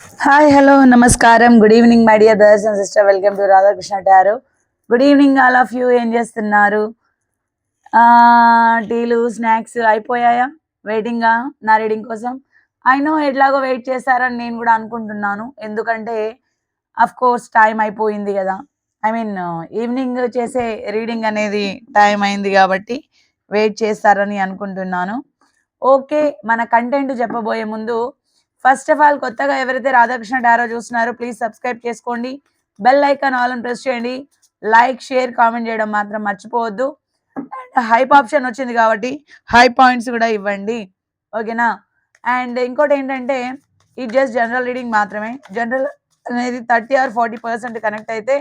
Hi hello నమస్కారం. Good evening my dear brothers and sister welcome to Radhakrishna టారు good evening all of you ఏం చేస్తున్నారు? ఆ, టీలు స్నాక్స్ అయిపోయాయా? వెయిటింగా నా రీడింగ్ కోసం? ఐ నో ఎట్లాగో వెయిట్ చేస్తారని నేను కూడా అనుకుంటున్నాను. ఎందుకంటే అఫ్ కోర్స్ టైం అయిపోయింది కదా. ఐ మీన్ ఈవినింగ్ చేసే రీడింగ్ అనేది టైం అయింది కాబట్టి వెయిట్ చేస్తారని అనుకుంటున్నాను. ఓకే మన కంటెంట్ చెప్పబోయే ముందు ఫస్ట్ ఆఫ్ ఆల్ కొత్తగా ఎవరైతే రాధాకృష్ణ డారో చూస్తున్నారో ప్లీజ్ సబ్స్క్రైబ్ చేసుకోండి. బెల్ ఐకాన్ ఆల్ అని ప్రెస్ చేయండి. లైక్ షేర్ కామెంట్ చేయడం మాత్రం మర్చిపోవద్దు. అండ్ హైప్ ఆప్షన్ వచ్చింది కాబట్టి హై పాయింట్స్ కూడా ఇవ్వండి. ఓకేనా అండ్ ఇంకోటి ఏంటంటే ఇది జస్ట్ జనరల్ రీడింగ్ మాత్రమే. జనరల్ అనేది thirty or forty percent connect అయితే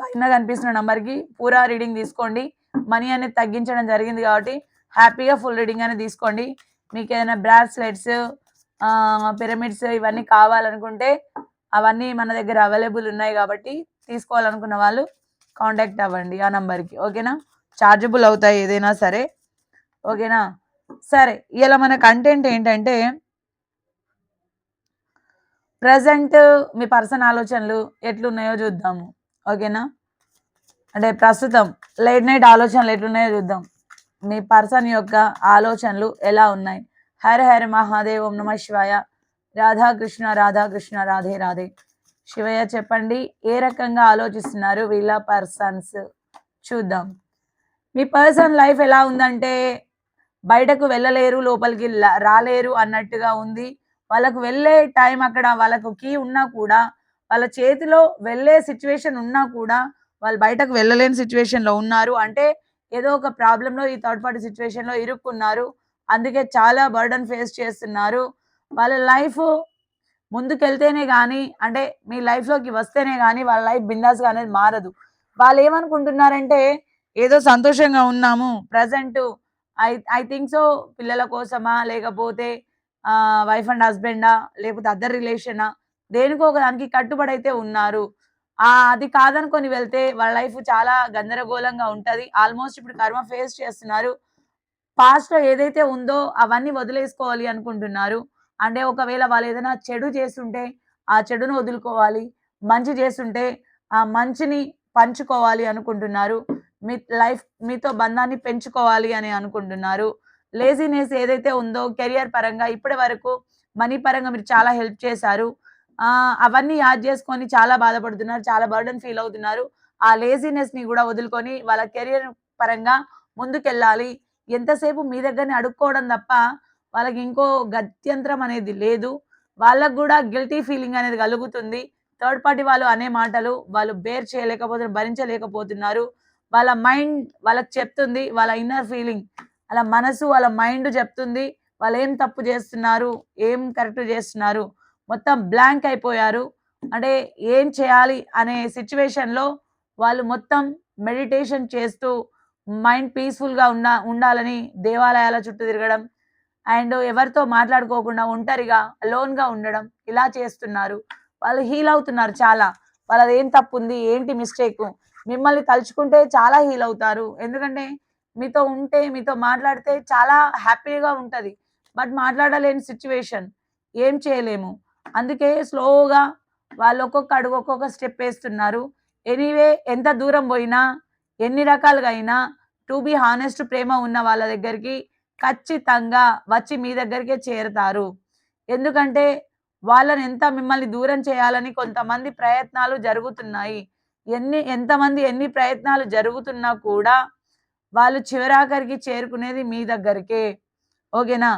పైన కనిపిస్తున్న నెంబర్కి పూరా రీడింగ్ తీసుకోండి. మనీ అనేది తగ్గించడం జరిగింది కాబట్టి హ్యాపీగా ఫుల్ రీడింగ్ అనేది తీసుకోండి. మీకు ఏదైనా బ్రాస్లెట్స్ పిరమిడ్స్ ఇవన్నీ కావాలనుకుంటే అవన్నీ మన దగ్గర అవైలబుల్ ఉన్నాయి కాబట్టి తీసుకోవాలనుకున్న వాళ్ళు కాంటాక్ట్ అవ్వండి ఆ నంబర్కి ఓకేనా? చార్జబుల్ అవుతాయి ఏదైనా సరే. ఓకేనా? సరే ఇలా మన కంటెంట్ ఏంటంటే ప్రజెంట్ మీ పర్సన్ ఆలోచనలు ఎట్లున్నాయో చూద్దాము. ఓకేనా? అంటే ప్రస్తుతం లేట్ నైట్ ఆలోచనలు ఎట్లున్నాయో చూద్దాం. మీ పర్సన్ యొక్క ఆలోచనలు ఎలా ఉన్నాయి? హర హర మహాదేవ్ ఓం నమ శివాయ. రాధాకృష్ణ రాధాకృష్ణ రాధే రాధే. శివయ్య చెప్పండి ఏ రకంగా ఆలోచిస్తున్నారు వీళ్ళ పర్సన్స్ చూద్దాం. మీ పర్సన్ లైఫ్ ఎలా ఉందంటే బయటకు వెళ్ళలేరు లోపలికి రాలేరు అన్నట్టుగా ఉంది. వాళ్ళకు వెళ్ళే టైం అక్కడ వాళ్ళకు కీ ఉన్నా కూడా వాళ్ళ చేతిలో వెళ్ళే సిచ్యువేషన్ ఉన్నా కూడా వాళ్ళు బయటకు వెళ్ళలేని సిచ్యువేషన్లో ఉన్నారు. అంటే ఏదో ఒక ప్రాబ్లంలో ఈ థర్డ్ పార్టీ సిచ్యువేషన్లో ఇరుక్కున్నారు. అందుకే చాలా బర్డన్ ఫేస్ చేస్తున్నారు. వాళ్ళ లైఫ్ ముందుకెళ్తేనే కానీ అంటే మీ లైఫ్లోకి లోకి వస్తేనే కానీ వాళ్ళ లైఫ్ బిందాస్గా అనేది మారదు. వాళ్ళు ఏమనుకుంటున్నారంటే ఏదో సంతోషంగా ఉన్నాము present I I think so పిల్లల కోసమా లేకపోతే వైఫ్ అండ్ హస్బెండా లేకపోతే అదర్ రిలేషనా దేనికో ఒక దానికి కట్టుబడి అయితే ఉన్నారు. ఆ అది కాదనుకొని వెళ్తే వాళ్ళ లైఫ్ చాలా గందరగోళంగా ఉంటది. ఆల్మోస్ట్ ఇప్పుడు కర్మ ఫేస్ చేస్తున్నారు. పాస్ట్లో ఏదైతే ఉందో అవన్నీ వదిలేసుకోవాలి అనుకుంటున్నారు. అంటే ఒకవేళ వాళ్ళు ఏదైనా చెడు చేస్తుంటే ఆ చెడును వదులుకోవాలి. మంచి చేస్తుంటే ఆ మంచిని పంచుకోవాలి అనుకుంటున్నారు. మీ లైఫ్ మీతో బంధాన్ని పెంచుకోవాలి అని అనుకుంటున్నారు. లేజినెస్ ఏదైతే ఉందో కెరియర్ పరంగా ఇప్పటి వరకు మనీ పరంగా మీరు చాలా హెల్ప్ చేశారు. అవన్నీ యాడ్ చేసుకొని చాలా బాధపడుతున్నారు చాలా బర్డన్ ఫీల్ అవుతున్నారు. ఆ లేజినెస్ని కూడా వదులుకొని వాళ్ళ కెరియర్ పరంగా ముందుకెళ్ళాలి. ఎంతసేపు మీ దగ్గరనే అడుక్కోవడం తప్ప వాళ్ళకి ఇంకో గత్యంతరం అనేది లేదు. వాళ్ళకు కూడా గిల్టీ ఫీలింగ్ అనేది కలుగుతుంది. థర్డ్ పార్టీ వాళ్ళు అనే మాటలు వాళ్ళు బేర్ చేయలేకపోతున్నారు భరించలేకపోతున్నారు. వాళ్ళ మైండ్ వాళ్ళకి చెప్తుంది వాళ్ళ ఇన్నర్ ఫీలింగ్ వాళ్ళ మనసు వాళ్ళ మైండ్ చెప్తుంది వాళ్ళు ఏం తప్పు చేస్తున్నారు ఏం కరెక్ట్ చేస్తున్నారు మొత్తం బ్లాంక్ అయిపోయారు. అంటే ఏం చేయాలి అనే సిచ్యువేషన్లో వాళ్ళు మొత్తం మెడిటేషన్ చేస్తూ మైండ్ పీస్ఫుల్గా ఉన్న ఉండాలని దేవాలయాల చుట్టూ తిరగడం అండ్ ఎవరితో మాట్లాడుకోకుండా ఒంటరిగా లోన్గా ఉండడం ఇలా చేస్తున్నారు. వాళ్ళు హీల్ అవుతున్నారు చాలా. వాళ్ళది ఏం తప్పు ఉంది ఏంటి మిస్టేక్? మిమ్మల్ని తలుచుకుంటే చాలా హీల్ అవుతారు. ఎందుకంటే మీతో ఉంటే మీతో మాట్లాడితే చాలా హ్యాపీగా ఉంటుంది. బట్ మాట్లాడలేని సిచ్యువేషన్. ఏం చేయలేము. అందుకే స్లోగా వాళ్ళు ఒక్కొక్క అడుగు ఒక్కొక్క స్టెప్ వేస్తున్నారు. ఎనీవే ఎంత దూరం పోయినా ఎన్ని రకాలుగా అయినా టు బి హానెస్ట్ ప్రేమ ఉన్న వాళ్ళ దగ్గరికి ఖచ్చితంగా వచ్చి మీ దగ్గరికే చేరుతారు. ఎందుకంటే వాళ్ళని ఎంత మిమ్మల్ని దూరం చేయాలని కొంతమంది ప్రయత్నాలు జరుగుతున్నాయి. ఎన్ని ఎంతమంది ఎన్ని ప్రయత్నాలు జరుగుతున్నా కూడా వాళ్ళు చివరాఖరికి చేరుకునేది మీ దగ్గరికే. ఓకేనా?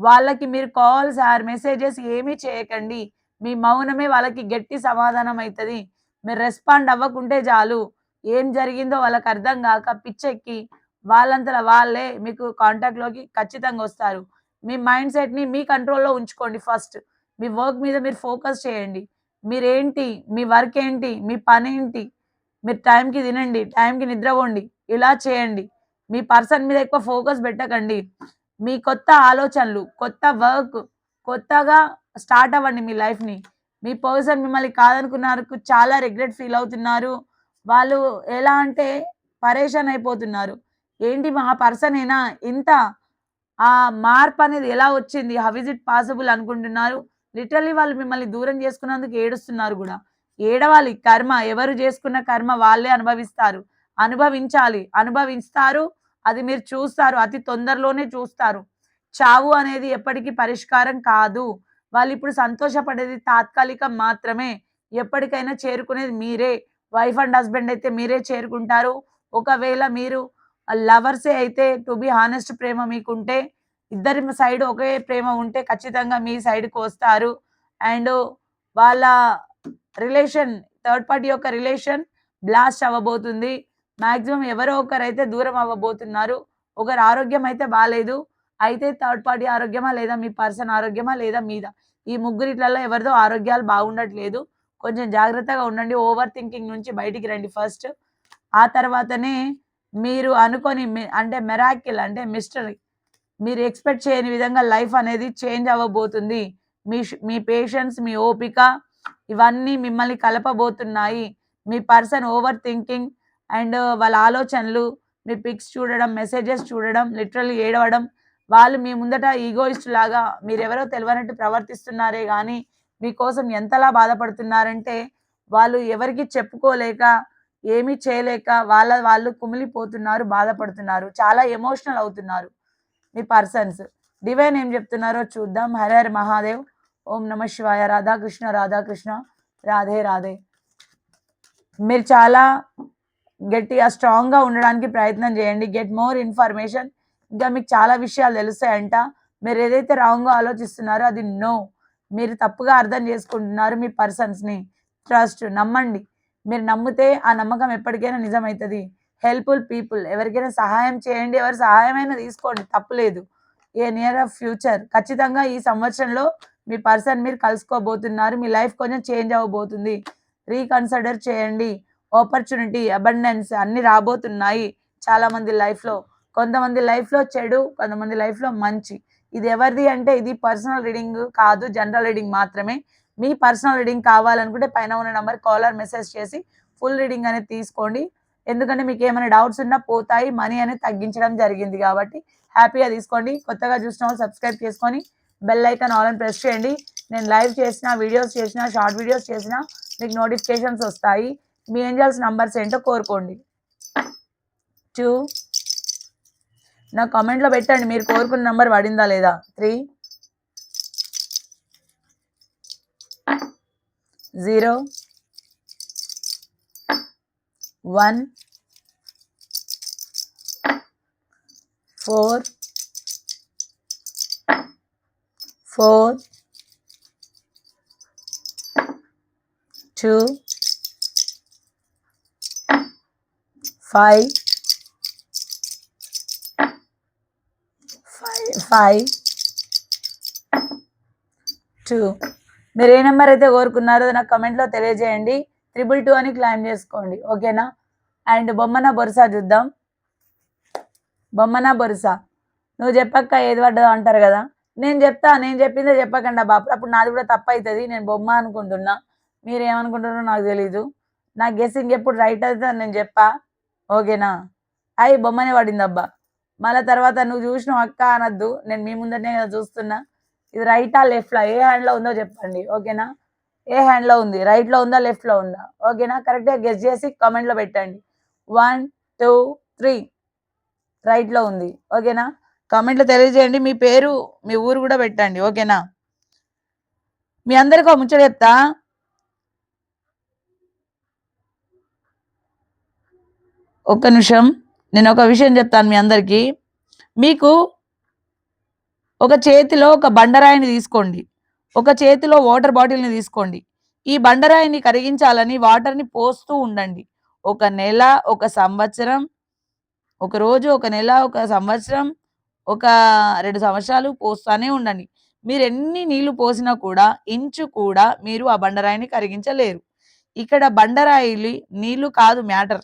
వాళ్ళకి మీరు కాల్స్ ఆర్ మెసేజెస్ ఏమీ చేయకండి. మీ మౌనమే వాళ్ళకి గట్టి సమాధానం అవుతుంది మీరు రెస్పాండ్ అవ్వకుంటే చాలు. ఏం జరిగిందో వాళ్ళకి అర్థం కాక పిచ్చెక్కి వాళ్ళంతా వాళ్ళే మీకు కాంటాక్ట్లోకి ఖచ్చితంగా వస్తారు. మీ మైండ్ సెట్ని మీ కంట్రోల్లో ఉంచుకోండి ఫస్ట్ మీ వర్క్ మీద మీరు ఫోకస్ చేయండి. మీరేంటి? మీ వర్క్ ఏంటి? మీ పని ఏంటి? మీరు టైంకి తినండి టైంకి నిద్రపోండి ఇలా చేయండి. మీ పర్సన్ మీద ఎక్కువ ఫోకస్ పెట్టకండి. మీ కొత్త ఆలోచనలు కొత్త వర్క్ కొత్తగా స్టార్ట్ అవ్వండి మీ లైఫ్ని మీ పర్సన్ మిమ్మల్ని కాదనుకున్నారు చాలా రిగ్రెట్ ఫీల్ అవుతున్నారు. వాళ్ళు ఎలా అంటే పరేషాన్ అయిపోతున్నారు. ఏంటి మా పర్సన్ ఇంత ఆ మార్పు అనేది ఎలా వచ్చింది? హౌ ఇస్ ఇట్ పాసిబుల్ అనుకుంటున్నారు? లిటరలీ వాళ్ళు మిమ్మల్ని దూరం చేసుకున్నందుకు ఏడుస్తున్నారు కూడా. ఏడవాలి కర్మ. ఎవరు చేసుకున్న కర్మ వాళ్ళే అనుభవిస్తారు. అనుభవించాలి. అనుభవిస్తారు. అది మీరు చూస్తారు. అతి తొందరలోనే చూస్తారు. చావు అనేది ఎప్పటికీ పరిష్కారం కాదు. వాళ్ళు ఇప్పుడు సంతోషపడేది తాత్కాలికం మాత్రమే. ఎప్పటికైనా చేరుకునేది మీరే. వైఫ్ అండ్ హస్బెండ్ అయితే మీరే చేరుకుంటారు. ఒకవేళ మీరు లవర్సే అయితే టు బి హానెస్ట్ ప్రేమ మీకుంటే ఇద్దరి సైడ్ ఒకే ప్రేమ ఉంటే ఖచ్చితంగా మీ సైడ్కి వస్తారు. అండ్ వాళ్ళ రిలేషన్ థర్డ్ పార్టీ యొక్క రిలేషన్ బ్లాస్ట్ అవ్వబోతుంది. మాక్సిమం ఎవరో ఒకరైతే దూరం అవ్వబోతున్నారు. ఒకరు ఆరోగ్యం అయితే బాగాలేదు అయితే థర్డ్ పార్టీ ఆరోగ్యమా లేదా మీ పర్సన్ ఆరోగ్యమా లేదా మీద ఈ ముగ్గురిట్లలో ఎవరిదో ఆరోగ్యాలు బాగుండట్లేదు. కొంచెం జాగ్రత్తగా ఉండండి. ఓవర్ థింకింగ్ నుంచి బయటికి రండి ఫస్ట్ ఆ తర్వాతనే మీరు అనుకొని అంటే మెరాకిల్ అంటే మిస్టరీ మీరు ఎక్స్పెక్ట్ చేయని విధంగా లైఫ్ అనేది చేంజ్ అవ్వబోతుంది. మీ మీ పేషెన్స్ మీ ఓపిక ఇవన్నీ మిమ్మల్ని కలపబోతున్నాయి. మీ పర్సన్ ఓవర్ థింకింగ్ అండ్ వాళ్ళ ఆలోచనలు మీ పిక్స్ చూడడం మెసేజెస్ చూడడం లిటరల్లీ ఏడవడం వాళ్ళు మీ ముందట ఈగోయిస్ట్ లాగా మీరెవరో తెలియనట్టు ప్రవర్తిస్తున్నారే కానీ మీకోసం ఎంతలా బాధపడుతున్నారంటే వాళ్ళు ఎవరికి చెప్పుకోలేక ఏమీ చేయలేక వాళ్ళ వాళ్ళు కుమిలిపోతున్నారు బాధపడుతున్నారు చాలా ఎమోషనల్ అవుతున్నారు మీ పర్సన్స్. డివైన్ ఏం చెప్తున్నారో చూద్దాం. హర మహాదేవ్. ఓం నమ శివాయ. రాధాకృష్ణ రాధాకృష్ణ రాధే రాధే మీరు చాలా గట్టిగా స్ట్రాంగ్గా ఉండడానికి ప్రయత్నం చేయండి. Get more information. ఇంకా మీకు చాలా విషయాలు తెలుస్తాయంట. మీరు ఏదైతే రాంగ్గా ఆలోచిస్తున్నారో అది నో మీరు తప్పుగా అర్థం చేసుకుంటున్నారు మీ పర్సన్స్ని. ట్రస్ట్ నమ్మండి. మీరు నమ్మితే ఆ నమ్మకం ఎప్పటికైనా నిజమవుతుంది హెల్ప్ఫుల్ పీపుల్ ఎవరికైనా సహాయం చేయండి. ఎవరి సహాయమైనా తీసుకోండి. తప్పులేదు ఏ నియర్ ఆఫ్ ఫ్యూచర్. ఖచ్చితంగా ఈ సంవత్సరంలో మీ పర్సన్ మీరు కలుసుకోబోతున్నారు. మీ లైఫ్ కొంచెం చేంజ్ అవ్వబోతుంది. రీకన్సిడర్ చేయండి. ఆపర్చునిటీ అబండెన్స్ అన్ని రాబోతున్నాయి. చాలామంది లైఫ్లో కొంతమంది లైఫ్లో చెడు కొంతమంది లైఫ్లో మంచి. ఇది ఎవరిది అంటే ఇది పర్సనల్ రీడింగ్ కాదు జనరల్ రీడింగ్ మాత్రమే. మీ పర్సనల్ రీడింగ్ కావాలనుకుంటే పైన ఉన్న నెంబర్ కాలర్ మెసేజ్ చేసి ఫుల్ రీడింగ్ అనేది తీసుకోండి. ఎందుకంటే మీకు ఏమైనా డౌట్స్ ఉన్నా పోతాయి మనీ అనేది తగ్గించడం జరిగింది కాబట్టి హ్యాపీగా తీసుకోండి. కొత్తగా చూసిన వాళ్ళు సబ్స్క్రైబ్ చేసుకొని బెల్ ఐకాన్ ఆల్ అని ప్రెస్ చేయండి. నేను లైవ్ చేసిన వీడియోస్ చేసిన షార్ట్ వీడియోస్ చేసిన మీకు నోటిఫికేషన్స్ వస్తాయి. మీ ఏంజల్స్ నంబర్స్ ఏంటో కోరుకోండి. టూ నా కామెంట్లో పెట్టండి మీరు కోరుకున్న నెంబర్ పడిందా లేదా? Three zero one four four two five five two మీరు ఏ నెంబర్ అయితే కోరుకున్నారో నాకు కమెంట్లో తెలియజేయండి. త్రిబుల్ టూ అని క్లైమ్ చేసుకోండి. ఓకేనా అండ్ బొమ్మన బొరుసా చూద్దాం. బొమ్మన బొరుసా. నువ్వు చెప్పక్క ఏది పడ్డదో అంటారు కదా? నేను చెప్తా నేను చెప్పిందే చెప్పకండి బాబు అప్పుడు నాది కూడా తప్పు అవుతుంది నేను బొమ్మ అనుకుంటున్నా. మీరు ఏమనుకుంటున్నారో నాకు తెలీదు. నా గెస్సింగ్ ఎప్పుడు రైట్ అయితే నేను చెప్పా. ఓకేనా అయి బొమ్మనే పడింది అబ్బా మళ్ళీ తర్వాత నువ్వు చూసినావు అక్క అనద్దు నేను మీ ముందరనే కదా చూస్తున్నా. ఇది రైటా లెఫ్ట్లా ఏ హ్యాండ్లో ఉందో చెప్పండి ఓకేనా? ఏ హ్యాండ్లో ఉంది? రైట్లో ఉందా లెఫ్ట్లో ఉందా? ఓకేనా? కరెక్ట్గా గెస్ చేసి కామెంట్లో పెట్టండి. వన్ టూ త్రీ రైట్లో ఉంది ఓకేనా? కామెంట్లో తెలియజేయండి మీ పేరు మీ ఊరు కూడా పెట్టండి ఓకేనా? మీ అందరికీ ఒక ముచ్చట చెప్తా. ఒక్క నిమిషం. నేను ఒక విషయం చెప్తాను మీ అందరికీ. మీకు ఒక చేతిలో ఒక బండరాయిని తీసుకోండి. ఒక చేతిలో వాటర్ బాటిల్ని తీసుకోండి. ఈ బండరాయిని కరిగించాలని వాటర్ని పోస్తూ ఉండండి. ఒక నెల ఒక సంవత్సరం ఒక రోజు ఒక నెల ఒక సంవత్సరం ఒక రెండు సంవత్సరాలు పోస్తూనే ఉండండి. మీరు ఎన్ని నీళ్ళు పోసినా కూడా ఇంచు కూడా మీరు ఆ బండరాయిని కరిగించలేరు. ఇక్కడ బండరాయిలు నీళ్ళు కాదు మ్యాటర్.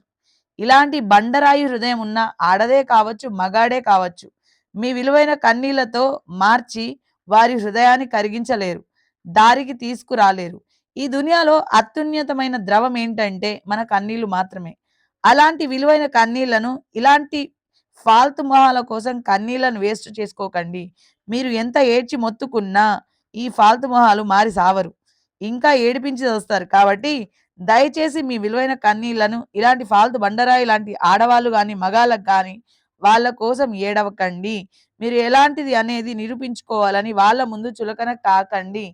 ఇలాంటి బండరాయి హృదయం ఉన్న ఆడదే కావచ్చు మగాడే కావచ్చు మీ విలువైన కన్నీళ్ళతో మార్చి వారి హృదయాన్ని కరిగించలేరు దారికి తీసుకురాలేరు. ఈ దునియాలో అత్యున్నతమైన ద్రవం ఏంటంటే మన కన్నీళ్ళు మాత్రమే. అలాంటి విలువైన కన్నీళ్ళను ఇలాంటి ఫాల్తు మొహాల కోసం కన్నీళ్ళను వేస్ట్ చేసుకోకండి. మీరు ఎంత ఏడ్చి మొత్తుకున్నా ఈ ఫాల్తు మొహాలు మారి సావరు. ఇంకా ఏడిపించి వస్తారు. కాబట్టి దయచేసి మీ విలువైన కన్నీళ్ళను ఇలాంటి ఫాల్తు బండరాయి లాంటి ఆడవాళ్ళు కానీ మగాళ్ళకు కానీ వాళ్ళ కోసం ఏడవకండి. మీరు ఎలాంటిది అనేది నిరూపించుకోవాలని వాళ్ళ ముందు చులకన కాకండి.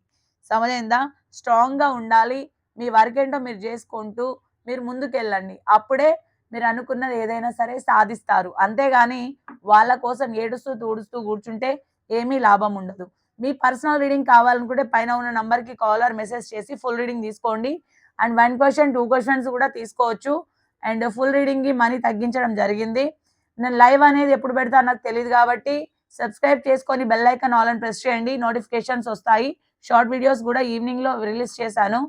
సమజైందా? స్ట్రాంగ్గా ఉండాలి. మీ వర్క్ ఏంటో మీరు చేసుకుంటూ మీరు ముందుకెళ్ళండి. అప్పుడే మీరు అనుకున్నది ఏదైనా సరే సాధిస్తారు. అంతేగాని వాళ్ళ కోసం ఏడుస్తూ తూడుస్తూ కూర్చుంటే ఏమీ లాభం ఉండదు. మీ పర్సనల్ రీడింగ్ కావాలనుకుంటే పైన ఉన్న నంబర్కి ఆర్ మెసేజ్ చేసి ఫుల్ రీడింగ్ తీసుకోండి. And one question two questions కూడా తీసుకోవచ్చు. అండ్ ఫుల్ రీడింగ్కి మనీ తగ్గించడం జరిగింది. నేను లైవ్ అనేది ఎప్పుడు పెడతా నాకు తెలియదు కాబట్టి సబ్స్క్రైబ్ చేసుకొని బెల్ ఐకాన్ ఆల్ అని ప్రెస్ చేయండి. నోటిఫికేషన్స్ వస్తాయి. షార్ట్ వీడియోస్ కూడా ఈవినింగ్లో రిలీజ్ చేశాను.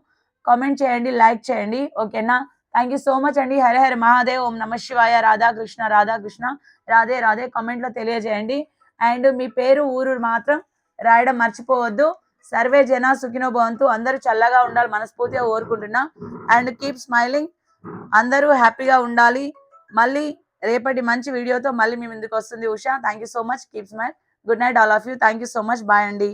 కామెంట్ చేయండి లైక్ చేయండి. ఓకేనా థ్యాంక్ యూ సో మచ్ అండి. హరే హరే మహాదేవ్. ఓం నమ శివాయ. రాధాకృష్ణ రాధాకృష్ణ రాధే రాధే కామెంట్లో తెలియజేయండి. అండ్ మీ పేరు ఊరు మాత్రం రాయడం మర్చిపోవద్దు. సర్వే జన సుఖినో భవంతు. అందరూ చల్లగా ఉండాలి మనస్ఫూర్తిగా కోరుకుంటున్నా. And keep smiling. అందరూ హ్యాపీగా ఉండాలి. మళ్ళీ రేపటి మంచి వీడియోతో మళ్ళీ మీ ముందుకు వస్తుంది Usha. Thank you so much keep smile good night all of you thank you so much bye అండి